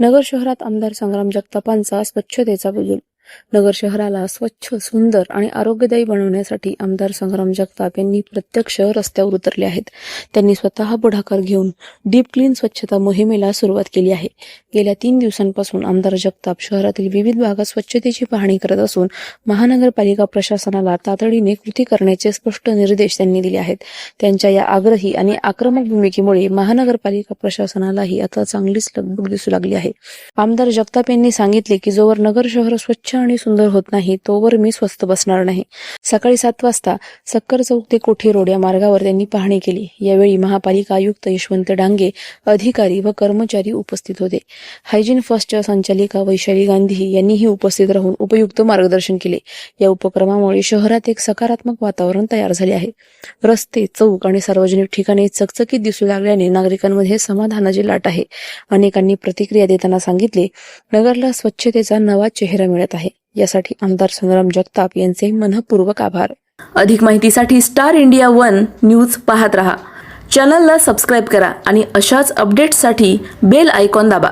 नगर शहरात आमदार संग्राम जगतापांचा स्वच्छतेचा बुजूल नगर शहराला स्वच्छ सुंदर आणि आरोग्यदायी बनवण्यासाठी आमदार संग्राम जगताप यांनी प्रत्यक्ष रस्त्यावर उतरले आहेत. त्यांनी स्वतः पुढाकार घेऊन डीप क्लीन स्वच्छता मोहिमेला सुरुवात केली आहे. गेल्या तीन दिवसांपासून आमदार जगताप शहरातील विविध भागात स्वच्छतेची पाहणी करत असून महानगरपालिका प्रशासनाला तातडीने कृती करण्याचे स्पष्ट निर्देश त्यांनी दिले आहेत. त्यांच्या या आग्रही आणि आक्रमक भूमिकेमुळे महानगरपालिका प्रशासनालाही आता चांगलीच लगबग दिसू लागली आहे. आमदार जगताप यांनी सांगितले की जोवर नगर शहर स्वच्छ आणि सुंदर होत नाही तोवर मी स्वस्थ बसणार नाही. सकाळी सात वाजता सक्कर चौक ते कोठी रोड या मार्गावर त्यांनी पाहणी केली. यावेळी महापालिका आयुक्त यशवंत डांगे अधिकारी व कर्मचारी उपस्थित होते. हायजीन फर्स्टच्या संचालिका वैशाली गांधी यांनीही उपस्थित राहून उपयुक्त मार्गदर्शन केले. या उपक्रमामुळे शहरात एक सकारात्मक वातावरण तयार झाले आहे. रस्ते चौक आणि सार्वजनिक ठिकाणी चकचकीत दिसू लागल्याने नागरिकांमध्ये समाधानाची लाट आहे. अनेकांनी प्रतिक्रिया देताना सांगितले नगरला स्वच्छतेचा नवा चेहरा मिळत आहे. यासाठी आमदार संग्राम जगताप यांचे मनपूर्वक आभार. अधिक माहितीसाठी स्टार इंडिया वन न्यूज पाहत रहा. चॅनलला सबस्क्राईब करा आणि अशाच अपडेट्ससाठी बेल आयकॉन दाबा.